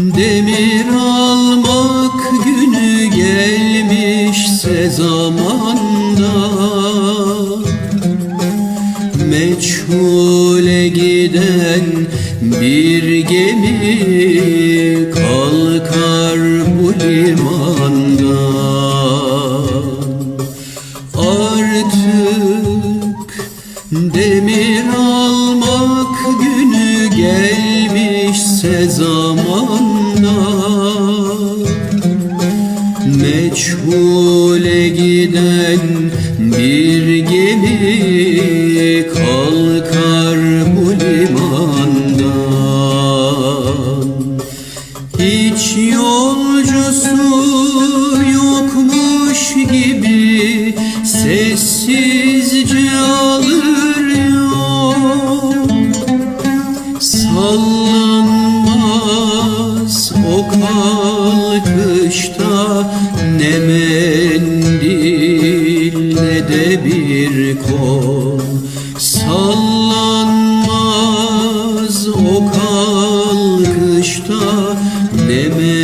demir almak günü gelmişse zamanda. Meçhule giden bir gemi kalkar bu limandan Artık demir almak günü gelmişse zamanda Meçhule giden bir gemi kalkar bu limandan. Hiç yolcusu yokmuş gibi sessizce alır yol Sallanmaz o kalkışta ne mendil ne de bir kol. Sallanmaz o kalkışta ne mendil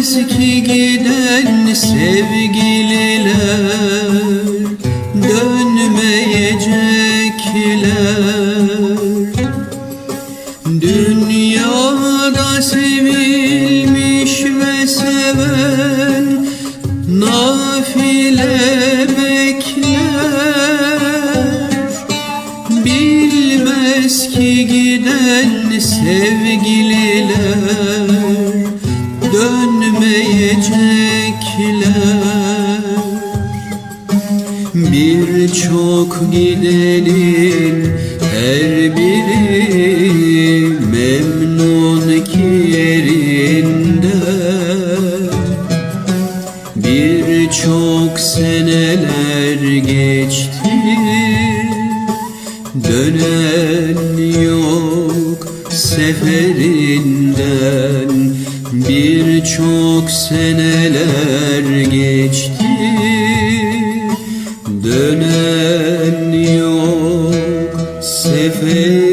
Bilmez ki giden sevgililer dönmeyecekler. Dünyada sevilmiş ve seven nafile bekler. Bilmez ki giden sevgililer dönmeyecekler Birçok gidenin her biri memnun ki yerinde. Birçok seneler geçti Dönen yok seferinden Birçok seneler geçti. Dönen yok seferinden